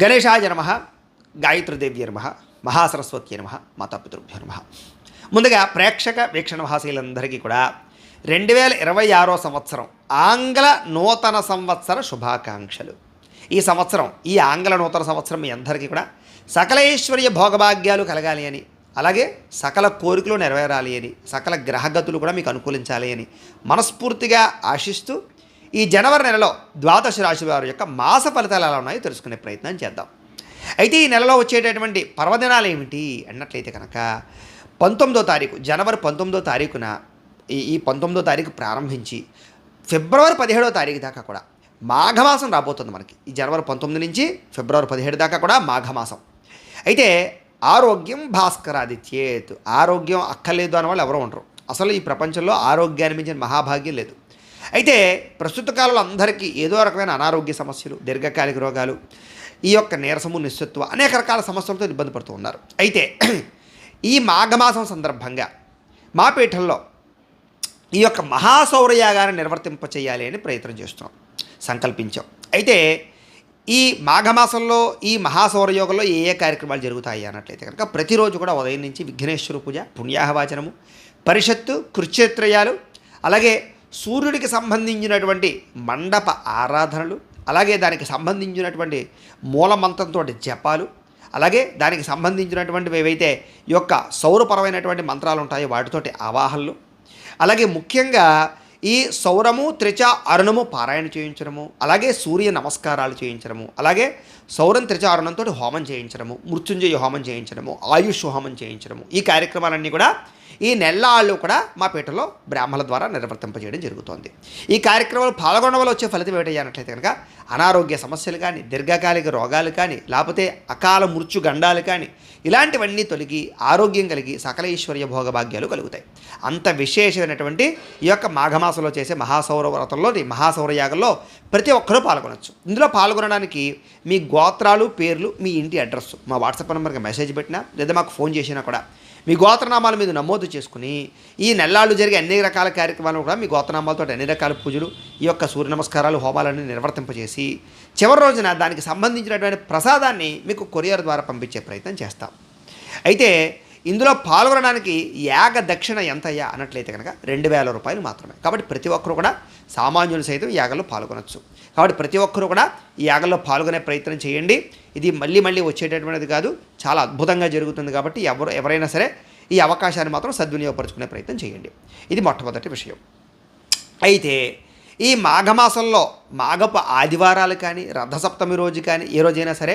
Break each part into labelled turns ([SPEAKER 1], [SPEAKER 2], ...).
[SPEAKER 1] గణేశాయ నమ గాయత్రిదేవ్య నమ మహాసరస్వతి నమ మాతాపితృభ్య నమ. ముందుగా ప్రేక్షక వీక్షణ మహాశీలందరికీ కూడా రెండు వేల ఇరవై ఆరో సంవత్సరం ఆంగ్ల నూతన సంవత్సర శుభాకాంక్షలు. ఈ సంవత్సరం ఈ ఆంగ్ల నూతన సంవత్సరం మీ అందరికీ కూడా సకలేశ్వర్య భోగభాగ్యాలు కలగాలి అని అలాగే సకల కోరికలు నెరవేరాలి అని సకల గ్రహగతులు కూడా మీకు అనుకూలించాలి అని మనస్ఫూర్తిగా ఆశిస్తూ ఈ జనవరి నెలలో ద్వాదశ రాశి వారి యొక్క మాస ఫలితాలు ఎలా ఉన్నాయో తెలుసుకునే ప్రయత్నం చేద్దాం. అయితే ఈ నెలలో వచ్చేటటువంటి పర్వదినాలు ఏమిటి అన్నట్లయితే కనుక పంతొమ్మిదో తారీఖు జనవరి పంతొమ్మిదో తారీఖున ఈ ఈ పంతొమ్మిదో తారీఖు ప్రారంభించి ఫిబ్రవరి పదిహేడో తారీఖు దాకా కూడా మాఘమాసం రాబోతుంది మనకి. ఈ జనవరి పంతొమ్మిది నుంచి ఫిబ్రవరి పదిహేడు దాకా కూడా మాఘమాసం. అయితే ఆరోగ్యం భాస్కరాదిత్యేత్. ఆరోగ్యం అక్కర్లేదు అని వాళ్ళు ఎవరు ఉండరు. అసలు ఈ ప్రపంచంలో ఆరోగ్యాన్ని మించిన మహాభాగ్యం లేదు. అయితే ప్రస్తుత కాలంలో అందరికీ ఏదో రకమైన అనారోగ్య సమస్యలు దీర్ఘకాలిక రోగాలు ఈ యొక్క నీరసము నిస్సత్వ అనేక రకాల సమస్యలతో ఇబ్బంది పడుతూ ఉన్నారు. అయితే ఈ మాఘమాసం సందర్భంగా మా పీఠంలో ఈ యొక్క మహాసౌరయాగాన్ని నిర్వర్తింప చేయాలి అని ప్రయత్నం చేస్తున్నాం సంకల్పించాం. అయితే ఈ మాఘమాసంలో ఈ మహాసౌరయోగంలో ఏ ఏ కార్యక్రమాలు జరుగుతాయి అన్నట్లయితే కనుక ప్రతిరోజు కూడా ఉదయం నుంచి విఘ్నేశ్వర పూజ పుణ్యాహవాచనము పరిషత్తు కృత్యత్రయాలు అలాగే సూర్యుడికి సంబంధించినటువంటి మండప ఆరాధనలు అలాగే దానికి సంబంధించినటువంటి మూలమంత్రంతో జపాలు అలాగే దానికి సంబంధించినటువంటివి ఏవైతే యొక్క సౌరపరమైనటువంటి మంత్రాలు ఉంటాయో వాటితోటి ఆవాహనలు అలాగే ముఖ్యంగా ఈ సౌరము త్రిచ అరుణము పారాయణ చేయించడము అలాగే సూర్య నమస్కారాలు చేయించడము అలాగే సౌరం త్రిచారణంతో హోమం చేయించడము మృత్యుంజయ హోమం చేయించడము ఆయుష్ హోమం చేయించడము. ఈ కార్యక్రమాలన్నీ కూడా ఈ నెల్లాళ్ళు కూడా మా పీఠలో బ్రాహ్మణుల ద్వారా నిర్వర్తింపజేయడం జరుగుతోంది. ఈ కార్యక్రమాలు పాల్గొనడం వల్ల వచ్చే ఫలితం ఏమిటయ్యానట్లయితే కనుక అనారోగ్య సమస్యలు కానీ దీర్ఘకాలిక రోగాలు కానీ లేకపోతే అకాల మృత్యు గండాలు కానీ ఇలాంటివన్నీ తొలగి ఆరోగ్యం కలిగి సకలైశ్వర్య భోగభాగ్యాలు కలుగుతాయి. అంత విశేషమైనటువంటి ఈ యొక్క మాఘమాసంలో చేసే మహాసౌర వ్రతంలో మహాసౌరయాగంలో ప్రతి ఒక్కరూ పాల్గొనవచ్చు ఇందులో పాల్గొనడానికి మీ గోత్రాలు పేర్లు మీ ఇంటి అడ్రస్ మా వాట్సాప్ నెంబర్కి మెసేజ్ పెట్టినా లేదా మాకు ఫోన్ చేసినా కూడా మీ గోత్రనామాల మీద నమోదు చేసుకుని ఈ నెల్లాళ్ళు జరిగే అన్ని రకాల కార్యక్రమాలు కూడా మీ గోత్రనామాలతో అన్ని రకాల పూజలు ఈ యొక్క సూర్య నమస్కారాలు హోమాలన్నీ నిర్వర్తింపజేసి చివరి రోజున దానికి సంబంధించినటువంటి ప్రసాదాన్ని మీకు కొరియర్ ద్వారా పంపించే ప్రయత్నం చేస్తాం. అయితే ఇందులో పాల్గొనడానికి యాగ దక్షిణ ఎంతయ్యా అన్నట్లయితే కనుక రెండు వేల రూపాయలు మాత్రమే. కాబట్టి ప్రతి ఒక్కరు కూడా సామాన్యులు సైతం ఈ పాల్గొనొచ్చు. కాబట్టి ప్రతి ఒక్కరూ కూడా ఈ యాగంలో పాల్గొనే ప్రయత్నం చేయండి. ఇది మళ్ళీ మళ్ళీ వచ్చేటటువంటిది కాదు చాలా అద్భుతంగా జరుగుతుంది కాబట్టి ఎవరు ఎవరైనా సరే ఈ అవకాశాన్ని మాత్రం సద్వినియోగపరచుకునే ప్రయత్నం చేయండి. ఇది మొట్టమొదటి విషయం. అయితే ఈ మాఘమాసంలో మాఘపు ఆదివారాలు కానీ రథసప్తమి రోజు కానీ ఏ రోజైనా సరే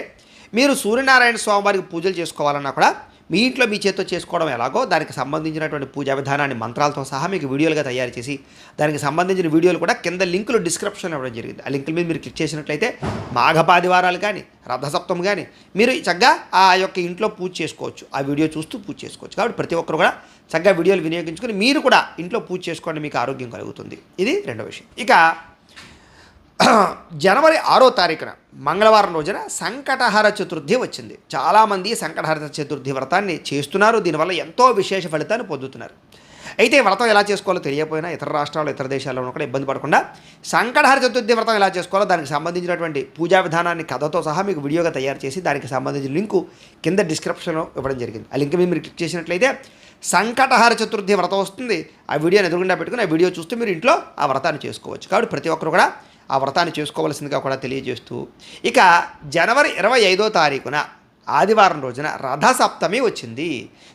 [SPEAKER 1] మీరు సూర్యనారాయణ స్వామివారికి పూజలు చేసుకోవాలన్నా కూడా మీ ఇంట్లో మీ చేతితో చేసుకోవడం ఎలాగో దానికి సంబంధించినటువంటి పూజా విధానాన్ని మంత్రాలతో సహా మీకు వీడియోలుగా తయారు చేసి దానికి సంబంధించిన వీడియోలు కూడా కింద లింకులు డిస్క్రిప్షన్ ఇవ్వడం జరిగింది. ఆ లింకుల మీద మీరు క్లిక్ చేసినట్లయితే మాఘపాదివారాలు కానీ రథసప్తం కానీ మీరు చక్కగా ఆ యొక్క ఇంట్లో పూజ చేసుకోవచ్చు. ఆ వీడియో చూస్తూ పూజ చేసుకోవచ్చు. కాబట్టి ప్రతి ఒక్కరు కూడా చక్కగా వీడియోలు వినియోగించుకొని మీరు కూడా ఇంట్లో పూజ చేసుకోండి మీకు ఆరోగ్యం కలుగుతుంది. ఇది రెండో విషయం. ఇక జనవరి ఆరో తారీఖున మంగళవారం రోజున సంకటహర చతుర్థి వచ్చింది. చాలామంది సంకటహర చతుర్థి వ్రతాన్ని చేస్తున్నారు. దీనివల్ల ఎంతో విశేష ఫలితాన్ని పొందుతున్నారు. అయితే వ్రతం ఎలా చేసుకోవాలో తెలియకపోయినా ఇతర రాష్ట్రాల్లో ఇతర దేశాల్లో కూడా ఇబ్బంది పడకుండా సంకటహర చతుర్థి వ్రతం ఎలా చేసుకోవాలో దానికి సంబంధించినటువంటి పూజా విధానాన్ని కథతో సహా మీకు వీడియోగా తయారు చేసి దానికి సంబంధించిన లింకు కింద డిస్క్రిప్షన్లో ఇవ్వడం జరిగింది. ఆ లింక్ మీద మీరు క్లిక్ చేసినట్లయితే సంకటహార చతుర్థి వ్రతం వస్తుంది. ఆ వీడియోని ఎదురుగుండా పెట్టుకుని ఆ వీడియో చూస్తూ మీరు ఇంట్లో ఆ వ్రతాన్ని చేసుకోవచ్చు. కాబట్టి ప్రతి ఒక్కరు కూడా ఆ వ్రతాన్ని చేసుకోవలసిందిగా కూడా తెలియజేస్తూ ఇక జనవరి ఇరవై ఐదో తారీఖున ఆదివారం రోజున రథసప్తమి వచ్చింది.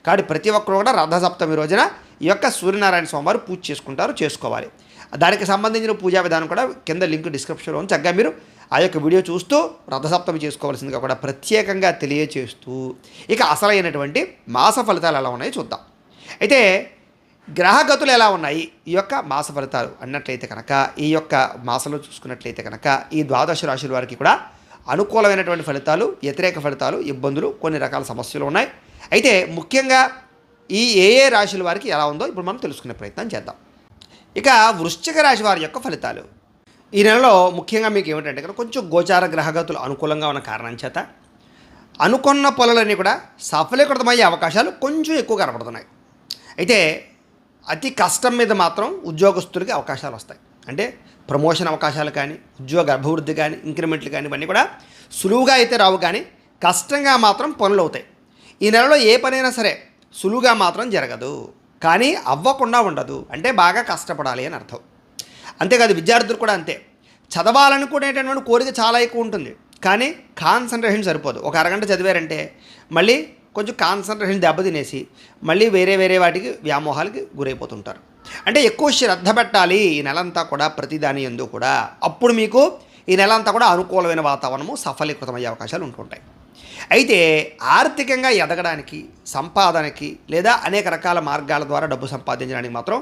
[SPEAKER 1] కాబట్టి ప్రతి ఒక్కరు కూడా రథసప్తమి రోజున ఈ యొక్క సూర్యనారాయణ స్వామివారు పూజ చేసుకుంటారు చేసుకోవాలి. దానికి సంబంధించిన పూజా విధానం కూడా కింద లింక్ డిస్క్రిప్షన్లో ఉంది. చక్కగా మీరు ఆ యొక్క వీడియో చూస్తూ రథసప్తమి చేసుకోవాల్సిందిగా కూడా ప్రత్యేకంగా తెలియజేస్తూ ఇక అసలైనటువంటి మాస ఫలితాలు ఎలా ఉన్నాయో చూద్దాం. అయితే గ్రహగతులు ఎలా ఉన్నాయి? ఈ యొక్క మాస ఫలితాలు అన్నట్లయితే కనుక ఈ యొక్క మాసంలో చూసుకున్నట్లయితే కనుక ఈ ద్వాదశ రాశుల వారికి కూడా అనుకూలమైనటువంటి ఫలితాలు వ్యతిరేక ఫలితాలు ఇబ్బందులు కొన్ని రకాల సమస్యలు ఉన్నాయి. అయితే ముఖ్యంగా ఈ ఏ ఏ రాశుల వారికి ఎలా ఉందో ఇప్పుడు మనం తెలుసుకునే ప్రయత్నం చేద్దాం. ఇక వృశ్చిక రాశి వారి యొక్క ఫలితాలు. ఈ నెలలో ముఖ్యంగా మీకు ఏమిటంటే కనుక కొంచెం గోచార గ్రహగతులు అనుకూలంగా ఉన్న కారణం చేత అనుకున్న పనులన్నీ కూడా సఫలీకృతమయ్యే అవకాశాలు కొంచెం ఎక్కువ కనపడుతున్నాయి. అయితే అతి కష్టం మీద మాత్రం ఉద్యోగస్తులకి అవకాశాలు వస్తాయి. అంటే ప్రమోషన్ అవకాశాలు కానీ ఉద్యోగ అభివృద్ధి కానీ ఇంక్రిమెంట్లు కానీ ఇవన్నీ కూడా సులువుగా అయితే రావు కానీ కష్టంగా మాత్రం పనులు అవుతాయి. ఈ నెలలో ఏ పనైనా సరే సులువుగా మాత్రం జరగదు. కానీ అవ్వకుండా ఉండదు. అంటే బాగా కష్టపడాలి అని అర్థం. అంతేకాదు విద్యార్థులు కూడా అంతే. చదవాలనుకునేటటువంటి కోరిక చాలా ఎక్కువ ఉంటుంది. కానీ కాన్సన్ట్రేషన్ సరిపోదు. ఒక అరగంట చదివారంటే మళ్ళీ కొంచెం కాన్సన్ట్రేషన్ దెబ్బతినేసి మళ్ళీ వేరే వేరే వాటికి వ్యామోహాలకి గురైపోతుంటారు. అంటే ఎక్కువ శ్రద్ధ పెట్టాలి ఈ నెలంతా కూడా ప్రతిదాని ఎందు కూడా. అప్పుడు మీకు ఈ నెలంతా కూడా అనుకూలమైన వాతావరణము సఫలీకృతమయ్యే అవకాశాలు ఉంటుంటాయి అయితే ఆర్థికంగా ఎదగడానికి సంపాదనకి లేదా అనేక రకాల మార్గాల ద్వారా డబ్బు సంపాదించడానికి మాత్రం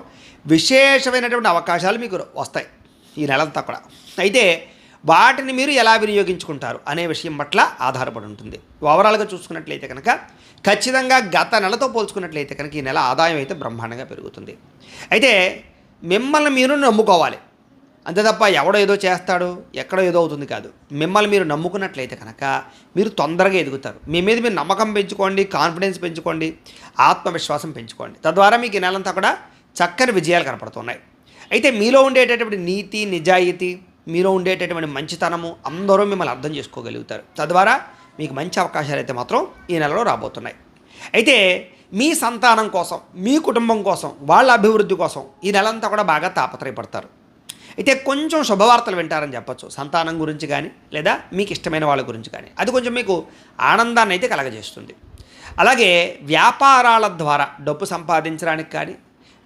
[SPEAKER 1] విశేషమైనటువంటి అవకాశాలు మీకు వస్తాయి ఈ నెలంతా కూడా. అయితే వాటిని మీరు ఎలా వినియోగించుకుంటారు అనే విషయం పట్ల ఆధారపడి ఉంటుంది. ఓవరాల్గా చూసుకున్నట్లయితే కనుక ఖచ్చితంగా గత నెలతో పోల్చుకున్నట్లయితే కనుక ఈ నెల ఆదాయం అయితే బ్రహ్మాండంగా పెరుగుతుంది. అయితే మిమ్మల్ని మీరు నమ్ముకోవాలి. అంతే తప్ప ఎవడో ఏదో చేస్తాడు ఎక్కడో ఏదో అవుతుంది కాదు. మిమ్మల్ని మీరు నమ్ముకున్నట్లయితే కనుక మీరు తొందరగా ఎదుగుతారు. మీ మీద మీరు నమ్మకం పెంచుకోండి కాన్ఫిడెన్స్ పెంచుకోండి ఆత్మవిశ్వాసం పెంచుకోండి. తద్వారా మీకు ఈ నెలంతా కూడా చక్కని విజయాలు కనపడుతున్నాయి. అయితే మీలో ఉండేటటువంటి నీతి నిజాయితీ మీలో ఉండేటటువంటి మంచితనము అందరూ మిమ్మల్ని అర్థం చేసుకోగలుగుతారు. తద్వారా మీకు మంచి అవకాశాలు అయితే మాత్రం ఈ నెలలో రాబోతున్నాయి. అయితే మీ సంతానం కోసం మీ కుటుంబం కోసం వాళ్ళ అభివృద్ధి కోసం ఈ నెలంతా కూడా బాగా తాపత్రయపడతారు. అయితే కొంచెం శుభవార్తలు వింటారని చెప్పొచ్చు. సంతానం గురించి కానీ లేదా మీకు ఇష్టమైన వాళ్ళ గురించి కానీ. అది కొంచెం మీకు ఆనందాన్ని అయితే కలగజేస్తుంది. అలాగే వ్యాపారాల ద్వారా డబ్బు సంపాదించడానికి కానీ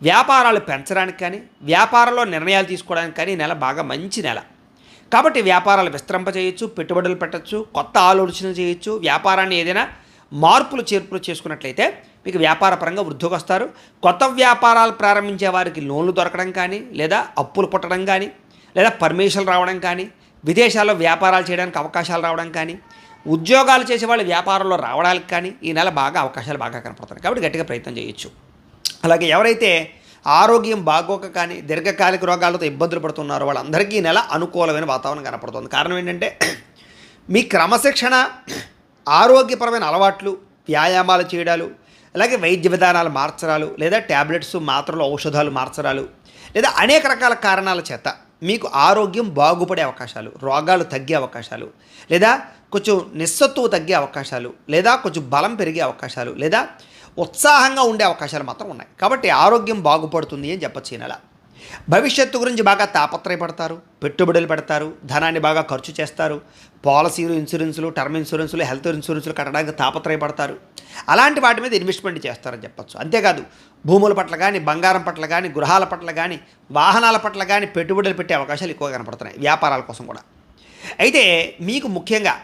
[SPEAKER 1] వ్యాపారాలు పెంచడానికి కానీ వ్యాపారంలో నిర్ణయాలు తీసుకోవడానికి కానీ ఈ నెల బాగా మంచి నెల. కాబట్టి వ్యాపారాలు విస్తరింపజేయచ్చు పెట్టుబడులు పెట్టచ్చు కొత్త ఆలోచనలు చేయొచ్చు వ్యాపారాన్ని ఏదైనా మార్పులు చేర్పులు చేసుకున్నట్లయితే మీకు వ్యాపార పరంగా వృద్ధికి వస్తారు కొత్త వ్యాపారాలు ప్రారంభించే వారికి లోన్లు దొరకడం కానీ లేదా అప్పులు పుట్టడం కానీ లేదా పర్మిషన్లు రావడం కానీ విదేశాల్లో వ్యాపారాలు చేయడానికి అవకాశాలు రావడం కానీ ఉద్యోగాలు చేసే వాళ్ళు వ్యాపారంలో రావడానికి కానీ ఈ నెల బాగా అవకాశాలు బాగా కనపడుతున్నాయి. కాబట్టి గట్టిగా ప్రయత్నం చేయొచ్చు. అలాగే ఎవరైతే ఆరోగ్యం బాగోక కానీ దీర్ఘకాలిక రోగాలతో ఇబ్బందులు పడుతున్నారో వాళ్ళందరికీ ఈ నెల అనుకూలమైన వాతావరణం కనపడుతుంది. కారణం ఏంటంటే మీ క్రమశిక్షణ ఆరోగ్యపరమైన అలవాట్లు వ్యాయామాలు చేయడాలు అలాగే వైద్య విధానాలు మార్చడాలు లేదా ట్యాబ్లెట్స్ మాత్రలు ఔషధాలు మార్చడాలు లేదా అనేక రకాల కారణాల చేత మీకు ఆరోగ్యం బాగుపడే అవకాశాలు రోగాలు తగ్గే అవకాశాలు లేదా కొంచెం నిస్సత్తువు తగ్గే అవకాశాలు లేదా కొంచెం బలం పెరిగే అవకాశాలు లేదా ఉత్సాహంగా ఉండే అవకాశాలు మాత్రం ఉన్నాయి. కాబట్టి ఆరోగ్యం బాగుపడుతుంది అని చెప్పచ్చు ఈ నెల. భవిష్యత్తు గురించి బాగా తాపత్రయపడతారు పెట్టుబడులు పెడతారు ధనాన్ని బాగా ఖర్చు చేస్తారు పాలసీలు ఇన్సూరెన్సులు టర్మ్ ఇన్సూరెన్సులు హెల్త్ ఇన్సూరెన్సులు కట్టడానికి తాపత్రయపడతారు. అలాంటి వాటి మీద ఇన్వెస్ట్మెంట్ చేస్తారని చెప్పచ్చు. అంతేకాదు భూముల పట్ల కానీ బంగారం పట్ల కానీ గృహాల పట్ల కానీ వాహనాల పట్ల కానీ పెట్టుబడులు పెట్టే అవకాశాలు ఎక్కువ కనపడుతున్నాయి వ్యాపారాల కోసం కూడా. అయితే మీకు ముఖ్యంగా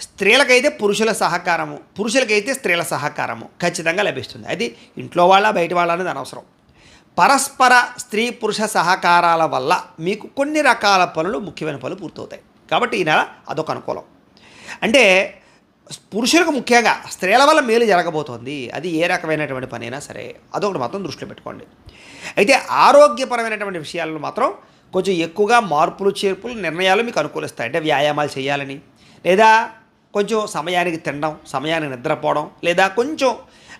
[SPEAKER 1] స్త్రీలకైతే పురుషుల సహకారము పురుషులకైతే స్త్రీల సహకారము ఖచ్చితంగా లభిస్తుంది. అది ఇంట్లో వాళ్ళ బయట వాళ్ళ అనేది అనవసరం. పరస్పర స్త్రీ పురుష సహకారాల వల్ల మీకు కొన్ని రకాల పనులు ముఖ్యమైన పనులు పూర్తవుతాయి. కాబట్టి ఈ నెల అదొక అనుకూలం. అంటే పురుషులకు ముఖ్యంగా స్త్రీల వల్ల మేలు జరగబోతోంది. అది ఏ రకమైనటువంటి పని అయినా సరే అదొకటి మాత్రం దృష్టిలో పెట్టుకోండి. అయితే ఆరోగ్యపరమైనటువంటి విషయాలను మాత్రం కొంచెం ఎక్కువగా మార్పులు చేర్పులు నిర్ణయాలు మీకు అనుకూలిస్తాయి. అంటే వ్యాయామాలు చేయాలని లేదా కొంచెం సమయానికి తినడం సమయానికి నిద్రపోవడం లేదా కొంచెం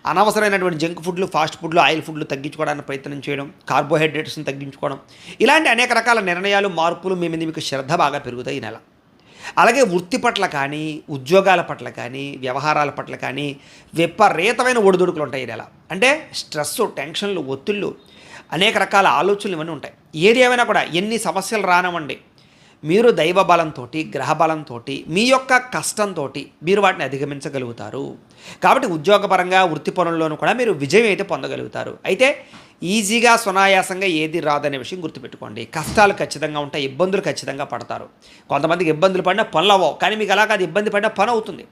[SPEAKER 1] అనవసరమైనటువంటి జంక్ ఫుడ్లు ఫాస్ట్ ఫుడ్లు ఆయిల్ ఫుడ్లు తగ్గించుకోవడానికి ప్రయత్నం చేయడం కార్బోహైడ్రేట్స్ని తగ్గించుకోవడం. ఇలాంటి అనేక రకాల నిర్ణయాలు మార్పులు మీ మీద మీకు శ్రద్ధ బాగా పెరుగుతాయి ఈ నెల. అలాగే వృత్తి పట్ల కానీ ఉద్యోగాల పట్ల కానీ వ్యవహారాల పట్ల కానీ విపరీతమైన ఒడిదుడుకులు ఉంటాయి ఈ నెల. అంటే స్ట్రెస్ టెన్షన్లు ఒత్తిళ్ళు అనేక రకాల ఆలోచనలు ఇవన్నీ ఉంటాయి. ఏది ఏమైనా కూడా ఎన్ని సమస్యలు రానివ్వండి మీరు దైవ బలంతో గ్రహ బలంతో మీ యొక్క కష్టంతో మీరు వాటిని అధిగమించగలుగుతారు. కాబట్టి ఉద్యోగపరంగా వృత్తి పనుల్లోనూ కూడా మీరు విజయం అయితే పొందగలుగుతారు. అయితే ఈజీగా సునాయాసంగా ఏది రాదనే విషయం గుర్తుపెట్టుకోండి. కష్టాలు ఖచ్చితంగా ఉంటాయి ఇబ్బందులు ఖచ్చితంగా పడతారు. కొంతమందికి ఇబ్బందులు పడినా పనులు అవ్వవు. కానీ మీకు అలా కాదు ఇబ్బంది పడినా పని అవుతుంది.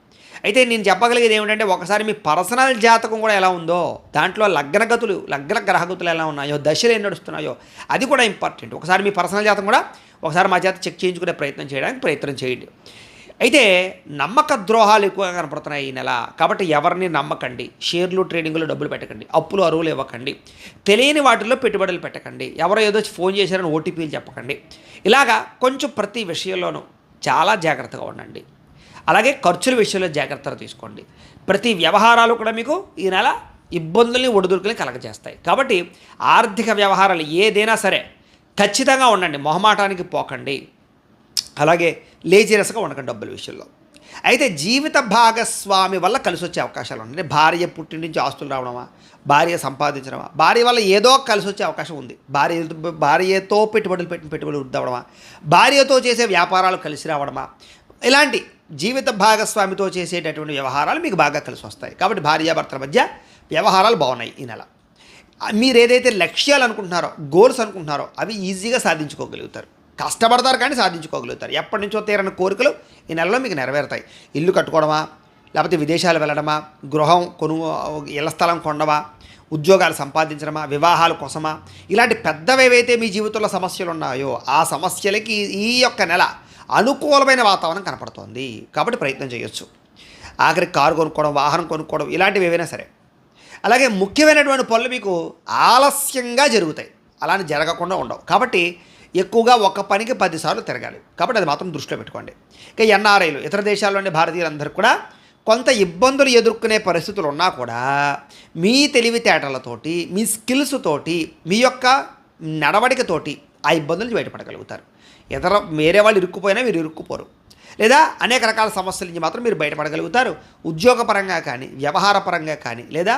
[SPEAKER 1] అయితే నేను చెప్పగలిగేది ఏమిటంటే ఒకసారి మీ పర్సనల్ జాతకం కూడా ఎలా ఉందో దాంట్లో లగ్నగతులు లగ్న గ్రహగతులు ఎలా ఉన్నాయో దశలు ఏం నడుస్తున్నాయో అది కూడా ఇంపార్టెంట్. ఒకసారి మీ పర్సనల్ జాతకం కూడా ఒకసారి మా చేత చెక్ చేయించుకునే ప్రయత్నం చేయడానికి ప్రయత్నం చేయండి. అయితే నమ్మక ద్రోహాలు ఎక్కువగా కనపడుతున్నాయి ఈ నెల. కాబట్టి ఎవరిని నమ్మకండి. షేర్లు ట్రేడింగ్లో డబ్బులు పెట్టకండి. అప్పులు అరువులు ఇవ్వకండి. తెలియని వాటిల్లో పెట్టుబడులు పెట్టకండి. ఎవరో ఏదో ఫోన్ చేశారని ఓటీపీలు చెప్పకండి. ఇలాగా కొంచెం ప్రతి విషయంలోనూ చాలా జాగ్రత్తగా ఉండండి. అలాగే ఖర్చుల విషయంలో జాగ్రత్తలు తీసుకోండి. ప్రతి వ్యవహారాలు కూడా మీకు ఈ నెల ఇబ్బందుల్ని ఒడిదుడుకుని కలగజేస్తాయి. కాబట్టి ఆర్థిక వ్యవహారాలు ఏదైనా సరే ఖచ్చితంగా ఉండండి మొహమాటానికి పోకండి. అలాగే లేజినెస్గా ఉండకండి డబ్బుల విషయంలో. అయితే జీవిత భాగస్వామి వల్ల కలిసి వచ్చే అవకాశాలు ఉన్నాయి. భార్య పుట్టి నుంచి ఆస్తులు రావడమా? భార్య సంపాదించడమా? భార్య వల్ల ఏదో కలిసి వచ్చే అవకాశం ఉంది. భార్య భార్యతో పెట్టుబడులు పెట్టిన పెట్టుబడులు వృద్ధవడమా? భార్యతో చేసే వ్యాపారాలు కలిసి రావడమా? ఇలాంటి జీవిత భాగస్వామితో చేసేటటువంటి వ్యవహారాలు మీకు బాగా కలిసి వస్తాయి కాబట్టి భార్యాభర్తల మధ్య వ్యవహారాలు బాగున్నాయి ఈ నెల. మీరు ఏదైతే లక్ష్యాలు అనుకుంటున్నారో గోల్స్ అనుకుంటున్నారో అవి ఈజీగా సాధించుకోగలుగుతారు. కష్టపడతారు కానీ సాధించుకోగలుగుతారు. ఎప్పటి నుంచో తీరని కోరికలు ఈ నెలలో మీకు నెరవేరుతాయి. ఇల్లు కట్టుకోవడమా లేకపోతే విదేశాలు వెళ్ళడమా గృహం కొను ఇళ్ళ స్థలం కొండమా ఉద్యోగాలు సంపాదించడమా వివాహాల కోసమా ఇలాంటి పెద్దవి ఏవైతే మీ జీవితంలో సమస్యలు ఉన్నాయో ఆ సమస్యలకి ఈ యొక్క నెల అనుకూలమైన వాతావరణం కనపడుతోంది. కాబట్టి ప్రయత్నం చేయొచ్చు. ఆఖరికి కారు కొనుక్కోవడం వాహనం కొనుక్కోవడం ఇలాంటివి ఏవైనా సరే. అలాగే ముఖ్యమైనటువంటి పనులు మీకు ఆలస్యంగా జరుగుతాయి. అలానే జరగకుండా ఉండవు. కాబట్టి ఎక్కువగా ఒక పనికి పదిసార్లు తిరగాలి. కాబట్టి అది మాత్రం దృష్టిలో పెట్టుకోండి. ఇక ఎన్ఆర్ఐలు ఇతర దేశాల్లోని భారతీయులందరూ కూడా కొంత ఇబ్బందులు ఎదుర్కొనే పరిస్థితులు ఉన్నా కూడా మీ తెలివితేటలతోటి మీ స్కిల్స్ తోటి మీ యొక్క నడవడికతోటి ఆ ఇబ్బందులు బయటపడగలుగుతారు. ఇతర వేరే వాళ్ళు ఇరుక్కుపోయినా మీరు ఇరుక్కుపోరు. లేదా అనేక రకాల సమస్యల నుంచి మాత్రం మీరు బయటపడగలుగుతారు. ఉద్యోగపరంగా కానీ వ్యవహార పరంగా కానీ లేదా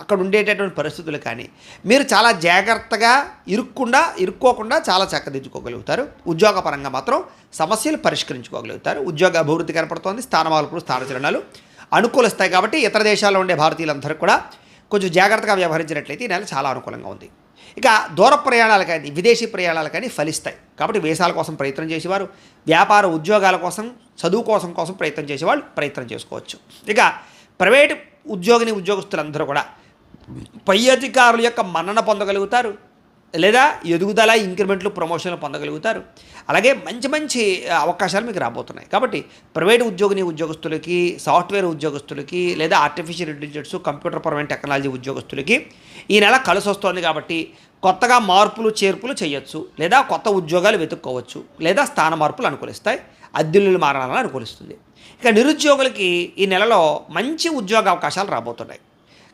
[SPEAKER 1] అక్కడ ఉండేటటువంటి పరిస్థితులు కానీ మీరు చాలా జాగ్రత్తగా ఇరుక్కుండా ఇరుక్కోకుండా చాలా చక్కదిద్దుకోగలుగుతారు. ఉద్యోగపరంగా మాత్రం సమస్యలు పరిష్కరించుకోగలుగుతారు. ఉద్యోగ అభివృద్ధి కనపడుతోంది స్థానమాలపులు స్థానచరణాలు అనుకూలిస్తాయి కాబట్టి ఇతర దేశాల్లో ఉండే భారతీయులందరూ కూడా కొంచెం జాగ్రత్తగా వ్యవహరించినట్లయితే ఈ నెల చాలా అనుకూలంగా ఉంది. ఇక దూర ప్రయాణాలు కానీ విదేశీ ప్రయాణాలు కానీ ఫలిస్తాయి. కాబట్టి వేసాల కోసం ప్రయత్నం చేసేవారు వ్యాపార ఉద్యోగాల కోసం చదువు కోసం కోసం ప్రయత్నం చేసేవాళ్ళు ప్రయత్నం చేసుకోవచ్చు. ఇక ప్రైవేట్ ఉద్యోగిని ఉద్యోగస్తులందరూ కూడా పై అధికారుల యొక్క మన్నన పొందగలుగుతారు లేదా ఎదుగుదల ఇంక్రిమెంట్లు ప్రమోషన్లు పొందగలుగుతారు. అలాగే మంచి మంచి అవకాశాలు మీకు రాబోతున్నాయి. కాబట్టి ప్రైవేట్ ఉద్యోగిని ఉద్యోగస్తులకి సాఫ్ట్వేర్ ఉద్యోగస్తులకి లేదా ఆర్టిఫిషియల్ ఇంటెలిజెన్స్ కంప్యూటర్ పరమైన టెక్నాలజీ ఉద్యోగస్తులకి ఈ నెల కలిసి వస్తుంది కాబట్టి కొత్తగా మార్పులు చేర్పులు చేయొచ్చు లేదా కొత్త ఉద్యోగాలు వెతుక్కోవచ్చు లేదా స్థాన మార్పులు అనుకూలిస్తాయి అద్దెలు మారాలని అనుకూలిస్తుంది. ఇక నిరుద్యోగులకి ఈ నెలలో మంచి ఉద్యోగ అవకాశాలు రాబోతున్నాయి.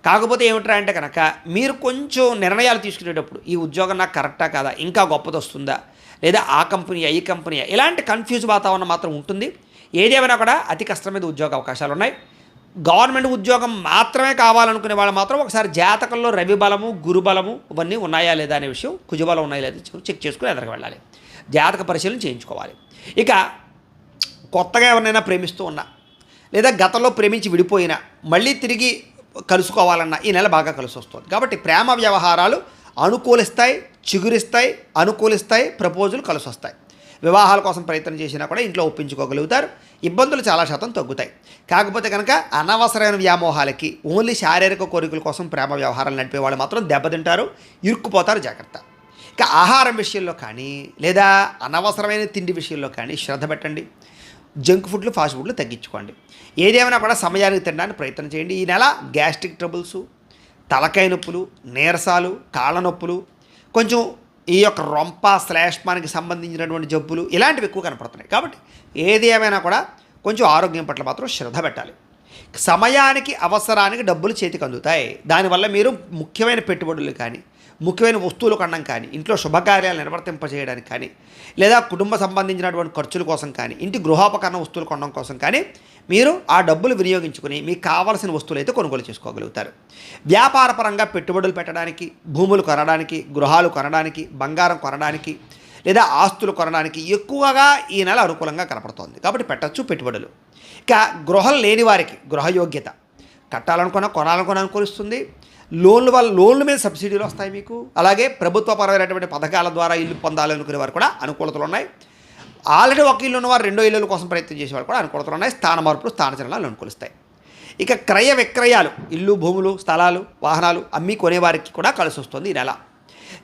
[SPEAKER 1] కాకపోతే ఏమిట్రా అంటే కనుక మీరు కొంచెం నిర్ణయాలు తీసుకునేటప్పుడు ఈ ఉద్యోగం నాకు కరెక్టా కాదా ఇంకా గొప్పది వస్తుందా లేదా ఆ కంపెనీయా ఈ కంపెనీయా ఇలాంటి కన్ఫ్యూజ్ వాతావరణం మాత్రం ఉంటుంది. ఏదేమైనా కూడా అతి కష్టం మీద ఉద్యోగ అవకాశాలు ఉన్నాయి గవర్నమెంట్ ఉద్యోగం మాత్రమే కావాలనుకునే వాళ్ళు మాత్రం ఒకసారి జాతకంలో రవి బలము గురుబలము ఇవన్నీ ఉన్నాయా లేదా అనే విషయం కుజబలం ఉన్నాయా లేదా చెక్ చేసుకుని ఎదరికి వెళ్ళాలి. జాతక పరిశీలన చేయించుకోవాలి. ఇక కొత్తగా ఎవరినైనా ప్రేమిస్తూ ఉన్నా లేదా గతంలో ప్రేమించి విడిపోయినా మళ్ళీ తిరిగి కలుసుకోవాలన్నా ఈ నెల బాగా కలిసి వస్తుంది. కాబట్టి ప్రేమ వ్యవహారాలు అనుకూలిస్తాయి చిగురిస్తాయి అనుకూలిస్తాయి ప్రపోజులు కలిసి వస్తాయి. వివాహాల కోసం ప్రయత్నం చేసినా కూడా ఇంట్లో ఒప్పించుకోగలుగుతారు. ఇబ్బందులు చాలా శాతం తగ్గుతాయి. కాకపోతే కనుక అనవసరమైన వ్యామోహాలకి ఓన్లీ శారీరక కోరికల కోసం ప్రేమ వ్యవహారాలు నడిపే వాళ్ళు మాత్రం దెబ్బతింటారు ఇరుక్కుపోతారు జాగ్రత్త. ఇక ఆహారం విషయంలో కానీ లేదా అనవసరమైన తిండి విషయంలో కానీ శ్రద్ధ పెట్టండి. జంక్ ఫుడ్లు ఫాస్ట్ ఫుడ్లు తగ్గించుకోండి. ఏదేమైనా కూడా సమయానికి తినడానికి ప్రయత్నం చేయండి. ఈ నెల గ్యాస్ట్రిక్ ట్రబుల్స్ తలకాయ నొప్పులు నీరసాలు కాళ్ళ నొప్పులు కొంచెం ఈ యొక్క రొంప శ్లేష్మానికి సంబంధించినటువంటి జబ్బులు ఇలాంటివి ఎక్కువ కనపడుతున్నాయి. కాబట్టి ఏది ఏమైనా కూడా కొంచెం ఆరోగ్యం పట్ల మాత్రం శ్రద్ధ పెట్టాలి. సమయానికి అవసరానికి డబ్బులు చేతికి అందుతాయి. దానివల్ల మీరు ముఖ్యమైన పెట్టుబడులు కానీ ముఖ్యమైన వస్తువులు కొనడం కానీ ఇంట్లో శుభకార్యాలు నిర్వర్తింపజేయడానికి కానీ లేదా కుటుంబ సంబంధించినటువంటి ఖర్చుల కోసం కానీ ఇంటి గృహోపకరణ వస్తువులు కొనడం కోసం కానీ మీరు ఆ డబ్బులు వినియోగించుకుని మీకు కావాల్సిన వస్తువులు అయితే కొనుగోలు చేసుకోగలుగుతారు. వ్యాపారపరంగా పెట్టుబడులు పెట్టడానికి భూములు కొనడానికి గృహాలు కొనడానికి బంగారం కొనడానికి లేదా ఆస్తులు కొనడానికి ఎక్కువగా ఈ నెల అనుకూలంగా కనపడుతోంది. కాబట్టి పెట్టచ్చు పెట్టుబడులు. ఇక గృహం లేని వారికి గృహయోగ్యత. కట్టాలనుకున్నా కొనాలనుకున్నా అనుకూలిస్తుంది. లోన్ల వల్ల లోన్ల మీద సబ్సిడీలు వస్తాయి మీకు. అలాగే ప్రభుత్వపరమైనటువంటి పథకాల ద్వారా ఇల్లు పొందాలనుకునే వారు కూడా అనుకూలతలు ఉన్నాయి. ఆల్రెడీ ఒక ఇల్లు ఉన్నవారు రెండో ఇల్లుల కోసం ప్రయత్నం చేసేవారు కూడా అనుకూలతలు ఉన్నాయి. స్థాన మార్పులు స్థాన చలనాలు అనుకూలిస్తాయి. ఇక క్రయ విక్రయాలు ఇల్లు భూములు స్థలాలు వాహనాలు అమ్మి కొనేవారికి కూడా కలిసి వస్తుంది ఈ నెల.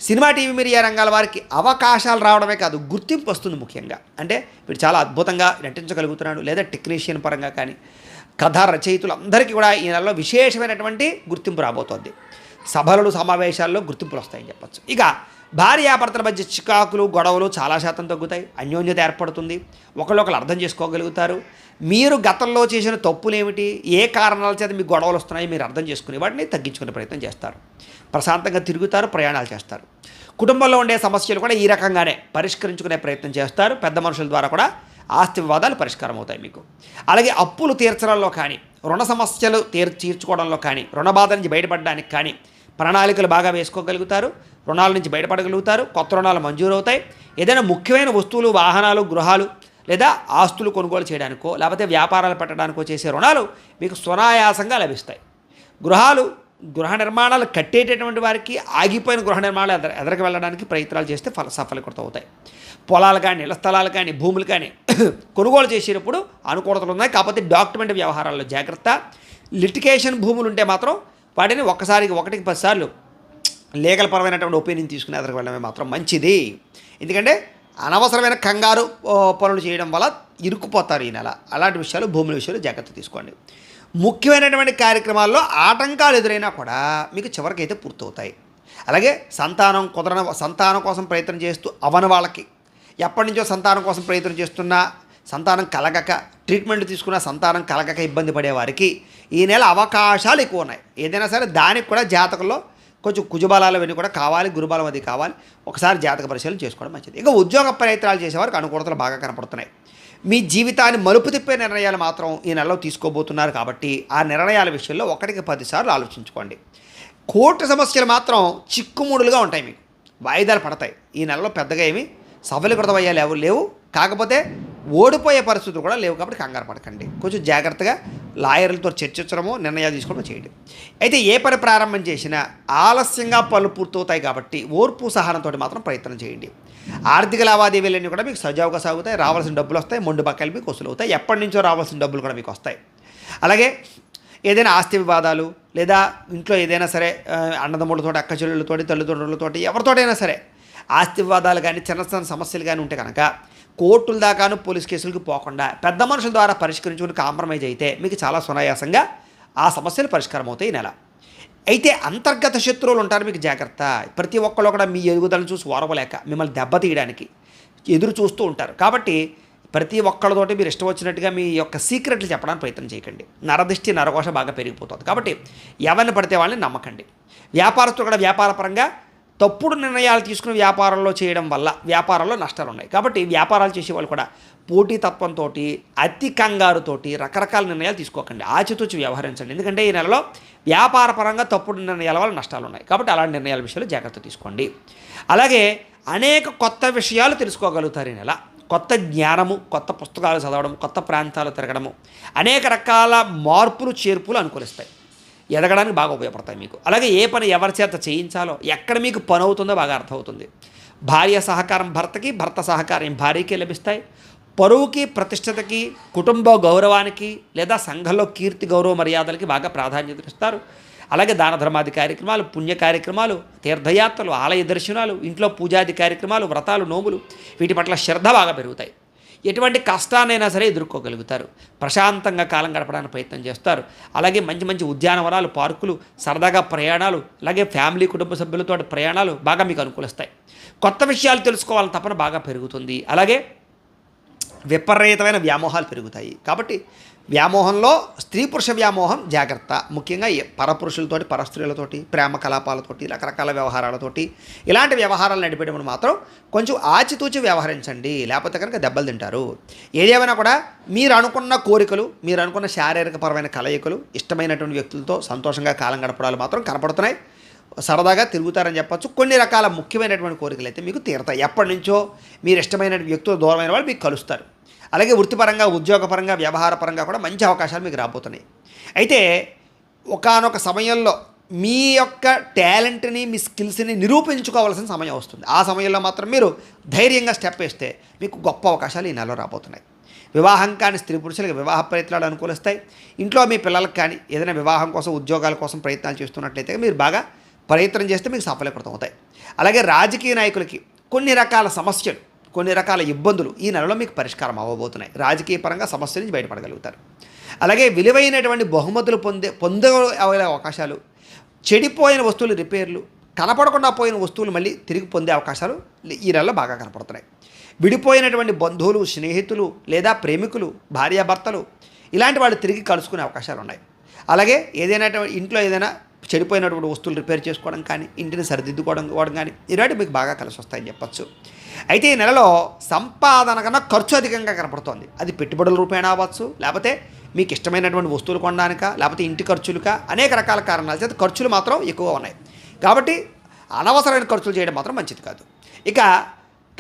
[SPEAKER 1] సినిమా టీవీ మీడియా రంగాల వారికి అవకాశాలు రావడమే కాదు గుర్తింపు వస్తుంది ముఖ్యంగా. అంటే వీడు చాలా అద్భుతంగా నటించగలుగుతున్నాడు లేదా టెక్నీషియన్ పరంగా కానీ. కథా రచయితులందరికీ కూడా ఈ నెలలో విశేషమైనటువంటి గుర్తింపు రాబోతోంది. సభలు సమావేశాల్లో గుర్తింపులు వస్తాయని చెప్పొచ్చు. ఇక భార్యాభర్తల మధ్య చికాకులు గొడవలు చాలా శాతం తగ్గుతాయి. అన్యోన్యత ఏర్పడుతుంది. ఒకళ్ళొకరు అర్థం చేసుకోగలుగుతారు. మీరు గతంలో చేసిన తప్పులు ఏమిటి ఏ కారణాల చేత మీకు గొడవలు వస్తున్నాయి? మీరు అర్థం చేసుకునే వాటిని తగ్గించుకునే ప్రయత్నం చేస్తారు. ప్రశాంతంగా తిరుగుతారు ప్రయాణాలు చేస్తారు. కుటుంబంలో ఉండే సమస్యలు కూడా ఈ రకంగానే పరిష్కరించుకునే ప్రయత్నం చేస్తారు. పెద్ద మనుషుల ద్వారా కూడా ఆస్తి వివాదాలు పరిష్కారం అవుతాయి మీకు. అలాగే అప్పులు తీర్చడంలో కానీ రుణ సమస్యలు తీర్ తీర్చుకోవడంలో కానీ రుణ బాధ నుంచి బయటపడడానికి కానీ ప్రణాళికలు బాగా వేసుకోగలుగుతారు. రుణాల నుంచి బయటపడగలుగుతారు. కొత్త రుణాలు మంజూరు అవుతాయి ఏదైనా ముఖ్యమైన వస్తువులు వాహనాలు గృహాలు లేదా ఆస్తులు కొనుగోలు చేయడానికో లేకపోతే వ్యాపారాలు పెట్టడానికో చేసే రుణాలు మీకు సునాయాసంగా లభిస్తాయి. గృహాలు గృహ నిర్మాణాలు కట్టేటటువంటి వారికి ఆగిపోయిన గృహ నిర్మాణాలు ఎదర ఎదరికి వెళ్ళడానికి ప్రయత్నాలు చేస్తే ఫల సఫలీకృతం అవుతాయి. పొలాలు కానీ ఇళ్ళ స్థలాలు కానీ భూములు కానీ కొనుగోలు చేసేటప్పుడు అనుకూలతలు ఉన్నాయి. కాకపోతే డాక్యుమెంట్ వ్యవహారాల్లో జాగ్రత్త. లిటికేషన్ భూములు ఉంటే మాత్రం వాటిని ఒక్కసారికి ఒకటికి పదిసార్లు లీగల్ పరమైనటువంటి ఒపీనియన్ తీసుకుని ఎదరికి వెళ్ళడమే మాత్రం మంచిది. ఎందుకంటే అనవసరమైన కంగారు పనులు చేయడం వల్ల ఇరుక్కుపోతారు ఈ నెల. అలాంటి విషయాలు భూముల విషయాలు జాగ్రత్త తీసుకోండి. ముఖ్యమైనటువంటి కార్యక్రమాల్లో ఆటంకాలు ఎదురైనా కూడా మీకు చివరికైతే పూర్తవుతాయి. అలాగే సంతానం కుదరన సంతానం కోసం ప్రయత్నం చేస్తూ అవని వాళ్ళకి ఎప్పటి నుంచో సంతానం కోసం ప్రయత్నం చేస్తున్నా సంతానం కలగక ట్రీట్మెంట్ తీసుకున్న సంతానం కలగక ఇబ్బంది పడే వారికి ఈ నెల అవకాశాలు ఎక్కువ ఉన్నాయి. ఏదైనా సరే దానికి కూడా జాతకంలో కొంచెం కుజబలాలు అవన్నీ కూడా కావాలి గురుబలం అది కావాలి. ఒకసారి జాతక పరిశీలన చేసుకోవడం మంచిది. ఇక ఉద్యోగ ప్రయత్నాలు చేసేవారికి అనుకూలతలు బాగా కనపడుతున్నాయి. మీ జీవితాన్ని మలుపు తిప్పే నిర్ణయాలు మాత్రం ఈ నెలలో తీసుకోబోతున్నారు కాబట్టి ఆ నిర్ణయాల విషయంలో ఒకటికి పదిసార్లు ఆలోచించుకోండి. కోర్టు సమస్యలు మాత్రం చిక్కుముడులుగా ఉంటాయి మీకు. వాయిదాలు పడతాయి. ఈ నెలలో పెద్దగా ఏమి సఫలీకృతం అయ్యే లేవు లేవు. కాకపోతే ఓడిపోయే పరిస్థితులు కూడా లేవు కాబట్టి కంగారు పడకండి. కొంచెం జాగ్రత్తగా లాయర్లతో చర్చించడము నిర్ణయాలు తీసుకోవడం చేయండి. అయితే ఏ పని ప్రారంభం చేసినా ఆలస్యంగా పనులు పూర్తవుతాయి కాబట్టి ఓర్పు సహనంతో మాత్రం ప్రయత్నం చేయండి. ఆర్థిక లావాదేవీలన్నీ కూడా మీకు సజావుగా సాగుతాయి రావాల్సిన డబ్బులు వస్తాయి మొండు బకాయిలు మీకు వసూలు అవుతాయి ఎప్పటి నుంచో రావాల్సిన డబ్బులు కూడా మీకు వస్తాయి. అలాగే ఏదైనా ఆస్తి వివాదాలు లేదా ఇంట్లో ఏదైనా సరే అన్నదమ్ములతో అక్క చెల్లెళ్ళతోటి తల్లిదండ్రులతోటి ఎవరితోటైనా సరే ఆస్తి వివాదాలు కానీ చిన్న చిన్న సమస్యలు కానీ ఉంటే కనుక కోర్టుల దాకాను పోలీస్ కేసులకు పోకుండా పెద్ద మనుషుల ద్వారా పరిష్కరించుకుని కాంప్రమైజ్ అయితే మీకు చాలా సునాయాసంగా ఆ సమస్యలు పరిష్కారం అవుతాయి నెల. అయితే అంతర్గత శత్రువులు ఉంటారు మీకు జాగ్రత్త. ప్రతి ఒక్కళ్ళు కూడా మీ ఎదుగుదలను చూసి ఓరవలేక మిమ్మల్ని దెబ్బతీయడానికి ఎదురు చూస్తూ ఉంటారు. కాబట్టి ప్రతి ఒక్కళ్ళతోటి మీరు ఇష్టం వచ్చినట్టుగా మీ యొక్క సీక్రెట్లు చెప్పడానికి ప్రయత్నం చేయకండి. నరదిష్టి నరకోశ బాగా పెరిగిపోతుంది. కాబట్టి ఎవరిని పడితే వాళ్ళని నమ్మకండి. వ్యాపారస్తులు కూడా వ్యాపారపరంగా తప్పుడు నిర్ణయాలు తీసుకుని వ్యాపారంలో చేయడం వల్ల వ్యాపారంలో నష్టాలు ఉన్నాయి. కాబట్టి వ్యాపారాలు చేసే వాళ్ళు కూడా పోటీతత్వంతో అతి కంగారుతోటి రకరకాల నిర్ణయాలు తీసుకోకండి. ఆచితూచి వ్యవహరించండి. ఎందుకంటే ఈ నెలలో వ్యాపార పరంగా తప్పుడు నిర్ణయాల వల్ల నష్టాలు ఉన్నాయి. కాబట్టి అలాంటి నిర్ణయాల విషయంలో జాగ్రత్త తీసుకోండి. అలాగే అనేక కొత్త విషయాలు తెలుసుకోగలుగుతారు ఈ నెల. కొత్త జ్ఞానము కొత్త పుస్తకాలు చదవడం కొత్త ప్రాంతాలు తిరగడము అనేక రకాల మార్పులు చేర్పులు అనుకూలిస్తాయి. ఎదగడానికి బాగా ఉపయోగపడతాయి మీకు. అలాగే ఏ పని ఎవరి చేత చేయించాలో ఎక్కడ మీకు పని అవుతుందో బాగా అర్థమవుతుంది. భార్య సహకారం భర్తకి భర్త సహకారం భార్యకి లభిస్తాయి. పరువుకి ప్రతిష్టతకి కుటుంబ గౌరవానికి లేదా సంఘంలో కీర్తి గౌరవ మర్యాదలకి బాగా ప్రాధాన్యత ఇస్తారు. అలాగే దాన ధర్మాది కార్యక్రమాలు పుణ్య కార్యక్రమాలు తీర్థయాత్రలు ఆలయ దర్శనాలు ఇంట్లో పూజాది కార్యక్రమాలు వ్రతాలు నోములు వీటి పట్ల శ్రద్ధ బాగా పెరుగుతాయి. ఎటువంటి కష్టాన్నైనా సరే ఎదుర్కోగలుగుతారు. ప్రశాంతంగా కాలం గడపడానికి ప్రయత్నం చేస్తారు. అలాగే మంచి మంచి ఉద్యానవనాలు పార్కులు సరదాగా ప్రయాణాలు అలాగే ఫ్యామిలీ కుటుంబ సభ్యులతో ప్రయాణాలు బాగా మీకు అనుకూలిస్తాయి. కొత్త విషయాలు తెలుసుకోవాలని తపన బాగా పెరుగుతుంది. అలాగే విపరీతమైన వ్యామోహాలు పెరుగుతాయి. కాబట్టి వ్యామోహంలో స్త్రీ పురుష వ్యామోహం జాగ్రత్త. ముఖ్యంగా పరపురుషులతోటి పరస్త్రీలతోటి ప్రేమ కలాపాలతోటి రకరకాల వ్యవహారాలతోటి ఇలాంటి వ్యవహారాలు నడిపేటప్పుడు మాత్రం కొంచెం ఆచితూచి వ్యవహరించండి. లేకపోతే కనుక దెబ్బలు తింటారు. ఏదేమైనా కూడా మీరు అనుకున్న కోరికలు మీరు అనుకున్న శారీరకపరమైన కలయికలు ఇష్టమైనటువంటి వ్యక్తులతో సంతోషంగా కాలం గడపడాలు మాత్రం కనపడుతున్నాయి. సరదాగా తిరుగుతారని చెప్పచ్చు. కొన్ని రకాల ముఖ్యమైనటువంటి కోరికలు అయితే మీకు తీరతాయి. ఎప్పటి నుంచో మీరు ఇష్టమైన వ్యక్తులు దూరమైన వాళ్ళు మీకు కలుస్తారు. అలాగే వృత్తిపరంగా ఉద్యోగపరంగా వ్యవహారపరంగా కూడా మంచి అవకాశాలు మీకు రాబోతున్నాయి. అయితే ఒకానొక సమయంలో మీ యొక్క టాలెంట్ని మీ స్కిల్స్ని నిరూపించుకోవాల్సిన సమయం వస్తుంది. ఆ సమయంలో మాత్రం మీరు ధైర్యంగా స్టెప్ వేస్తే మీకు గొప్ప అవకాశాలు ఈ నెలలో రాబోతున్నాయి. వివాహం కాని స్త్రీ పురుషులకు వివాహ ప్రయత్నాలు అనుకూలిస్తాయి. ఇంట్లో మీ పిల్లలకు కానీ ఏదైనా వివాహం కోసం ఉద్యోగాల కోసం ప్రయత్నాలు చేస్తున్నట్లయితే మీరు బాగా ప్రయత్నం చేస్తే మీకు సఫలీకృతం అవుతాయి. అలాగే రాజకీయ నాయకులకి కొన్ని రకాల సమస్యలు కొన్ని రకాల ఇబ్బందులు ఈ నెలలో మీకు పరిష్కారం అవ్వబోతున్నాయి. రాజకీయ పరంగా సమస్య నుంచి బయటపడగలుగుతారు. అలాగే విలువైనటువంటి బహుమతులు పొందే పొందగలిగే అవకాశాలు చెడిపోయిన వస్తువులు రిపేర్లు కనపడకుండా పోయిన వస్తువులు మళ్ళీ తిరిగి పొందే అవకాశాలు ఈ నెలలో బాగా కనపడుతున్నాయి. విడిపోయినటువంటి బంధువులు స్నేహితులు లేదా ప్రేమికులు భార్యాభర్తలు ఇలాంటి వాళ్ళు తిరిగి కలుసుకునే అవకాశాలు ఉన్నాయి. అలాగే ఏదైనా ఇంట్లో ఏదైనా చెడిపోయినటువంటి వస్తువులు రిపేర్ చేసుకోవడం కానీ ఇంటిని సరిదిద్దుకోవడం కానీ ఇలాంటి మీకు బాగా కలిసి వస్తాయని చెప్పచ్చు. అయితే ఈ నెలలో సంపాదన కన్నా ఖర్చు అధికంగా కనపడుతోంది. అది పెట్టుబడుల రూపేణా అవ్వచ్చు లేకపోతే మీకు ఇష్టమైనటువంటి వస్తువులు కొనడానిక లేకపోతే ఇంటి ఖర్చులుగా అనేక రకాల కారణాల చేత ఖర్చులు మాత్రం ఎక్కువ ఉన్నాయి. కాబట్టి అనవసరమైన ఖర్చులు చేయడం మాత్రం మంచిది కాదు. ఇక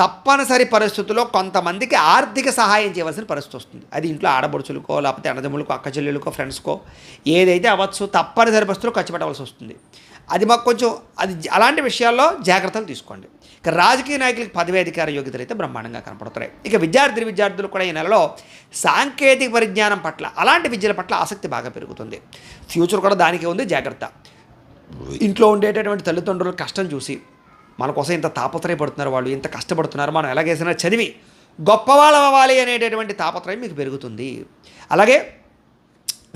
[SPEAKER 1] తప్పనిసరి పరిస్థితుల్లో కొంతమందికి ఆర్థిక సహాయం చేయవలసిన పరిస్థితి వస్తుంది. అది ఇంట్లో ఆడబడుచులకో లేకపోతే అన్నదమ్ములకో అక్క చెల్లెలకో ఫ్రెండ్స్కో ఏదైతే అవ్వచ్చు తప్పనిసరి పరిస్థితుల్లో ఖర్చు పెట్టవలసి వస్తుంది. అది మాకు కొంచెం అది అలాంటి విషయాల్లో జాగ్రత్తలు తీసుకోండి. ఇక రాజకీయ నాయకులకి పదవి అధికార యోగ్యతలు అయితే బ్రహ్మాండంగా కనపడుతున్నాయి. ఇక విద్యార్థి విద్యార్థులు కూడా ఈ నెలలో సాంకేతిక పరిజ్ఞానం పట్ల అలాంటి విద్యల పట్ల ఆసక్తి బాగా పెరుగుతుంది. ఫ్యూచర్ కూడా దానికి ఉంది జాగ్రత్త. ఇంట్లో ఉండేటటువంటి తల్లిదండ్రులు కష్టం చూసి మన కోసం ఇంత తాపత్రయపడుతున్నారు వాళ్ళు ఇంత కష్టపడుతున్నారు మనం ఎలాగేసినా చదివి గొప్పవాళ్ళం అవ్వాలి అనేటటువంటి తాపత్రయం మీకు పెరుగుతుంది. అలాగే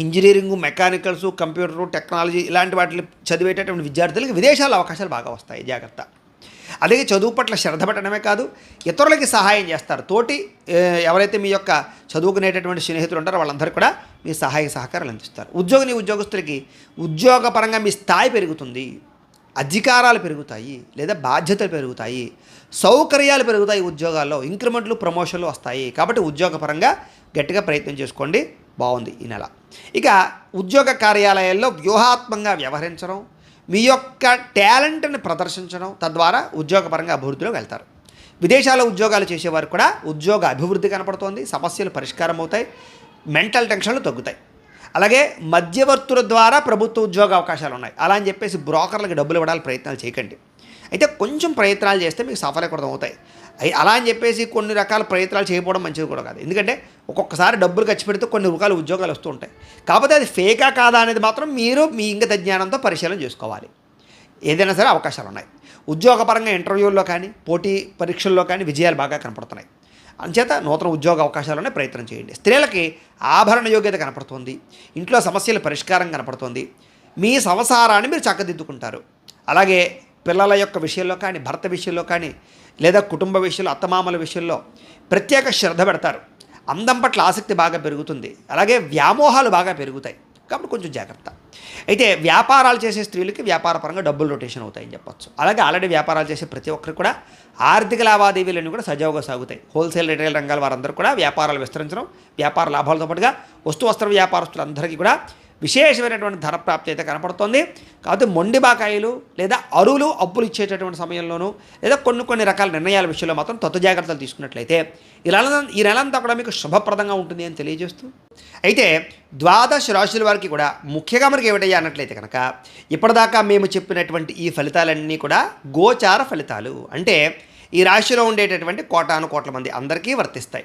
[SPEAKER 1] ఇంజనీరింగ్ మెకానికల్స్ కంప్యూటర్ టెక్నాలజీ ఇలాంటి వాటిని చదివేటటువంటి విద్యార్థులకు విదేశాల అవకాశాలు బాగా వస్తాయి జాగ్రత్త. అలాగే చదువు పట్ల శ్రద్ధ పెట్టడమే కాదు ఇతరులకి సహాయం చేస్తారు. తోటి ఎవరైతే మీ యొక్క చదువుకునేటటువంటి స్నేహితులు ఉంటారో వాళ్ళందరూ కూడా మీ సహాయ సహకారాలు అందిస్తారు. ఉద్యోగిని ఉద్యోగస్తులకి ఉద్యోగపరంగా మీ స్థాయి పెరుగుతుంది. అధికారాలు పెరుగుతాయి లేదా బాధ్యతలు పెరుగుతాయి సౌకర్యాలు పెరుగుతాయి ఉద్యోగాల్లో ఇంక్రిమెంట్లు ప్రమోషన్లు వస్తాయి. కాబట్టి ఉద్యోగపరంగా గట్టిగా ప్రయత్నం చేసుకోండి. బాగుంది ఈ నెల. ఇక ఉద్యోగ కార్యాలయాల్లో వ్యూహాత్మకంగా వ్యవహరించడం మీ యొక్క టాలెంట్ని ప్రదర్శించడం తద్వారా ఉద్యోగపరంగా అభివృద్ధిలో వెళ్తారు. విదేశాల్లో ఉద్యోగాలు చేసేవారు కూడా ఉద్యోగ అభివృద్ధి కనపడుతోంది సమస్యలు పరిష్కారం అవుతాయి మెంటల్ టెన్షన్లు తగ్గుతాయి. అలాగే మధ్యవర్తుల ద్వారా ప్రభుత్వ ఉద్యోగ అవకాశాలు ఉన్నాయి. అలా అని చెప్పేసి బ్రోకర్లకు డబ్బులు ఇవ్వడానికి ప్రయత్నాలు చేయకండి. అయితే కొంచెం ప్రయత్నాలు చేస్తే మీకు సఫలీకృతం అవుతాయి. అయి- అలా అని చెప్పేసి కొన్ని రకాల ప్రయత్నాలు చేయకపోవడం మంచిది కూడా కాదు. ఎందుకంటే ఒక్కొక్కసారి డబ్బులు ఖర్చు పెడితే కొన్ని రకాల ఉద్యోగాలు వస్తూ ఉంటాయి. కాకపోతే అది ఫేకా కాదా అనేది మాత్రం మీరు మీ ఇంగత జ్ఞానంతో పరిశీలన చేసుకోవాలి. ఏదైనా సరే అవకాశాలు ఉన్నాయి. ఉద్యోగపరంగా ఇంటర్వ్యూల్లో కానీ పోటీ పరీక్షల్లో కానీ విజయాలు బాగా కనపడుతున్నాయి. అంచేత నూతన ఉద్యోగ అవకాశాలనే ప్రయత్నం చేయండి. స్త్రీలకి ఆభరణ యోగ్యత కనపడుతుంది. ఇంట్లో సమస్యల పరిష్కారం కనపడుతుంది. మీ సంసారాన్ని మీరు చక్కదిద్దుకుంటారు. అలాగే పిల్లల యొక్క విషయంలో కానీ భర్త విషయంలో కానీ లేదా కుటుంబ విషయంలో అత్తమామల విషయంలో ప్రత్యేక శ్రద్ధ పెడతారు. అందం పట్ల ఆసక్తి బాగా పెరుగుతుంది. అలాగే వ్యామోహాలు బాగా పెరుగుతాయి. కాబట్టి కొంచెం జాగ్రత్త. అయితే వ్యాపారాలు చేసే స్త్రీలకి వ్యాపారపరంగా డబ్బులు రొటేషన్ అవుతాయని చెప్పొచ్చు. అలాగే ఆల్రెడీ వ్యాపారాలు చేసే ప్రతి ఒక్కరు కూడా ఆర్థిక లావాదేవీలన్నీ కూడా సజావుగా సాగుతాయి. హోల్సేల్ రిటైల్ రంగాల వారందరూ కూడా వ్యాపారాలు విస్తరించడం వ్యాపార లాభాలతో పాటుగా వస్తు వస్త్ర వ్యాపారస్తులందరికీ కూడా విశేషమైనటువంటి ధర ప్రాప్తి అయితే కనపడుతోంది. కాబట్టి మొండి బాకాయిలు లేదా అరువులు అప్పులు ఇచ్చేటటువంటి సమయంలోనూ లేదా కొన్ని కొన్ని రకాల నిర్ణయాల విషయంలో మాత్రం తత్వ జాగ్రత్తలు తీసుకున్నట్లయితే ఈ నెల ఈ నెలంతా కూడా మీకు శుభప్రదంగా ఉంటుంది అని తెలియజేస్తూ. అయితే ద్వాదశ రాశుల వారికి కూడా ముఖ్యంగా మనకి ఏమిటయ్యా అన్నట్లయితే కనుక ఇప్పటిదాకా మేము చెప్పినటువంటి ఈ ఫలితాలన్నీ కూడా గోచార ఫలితాలు. అంటే ఈ రాశిలో ఉండేటటువంటి కోటాను కోట్ల మంది అందరికీ వర్తిస్తాయి.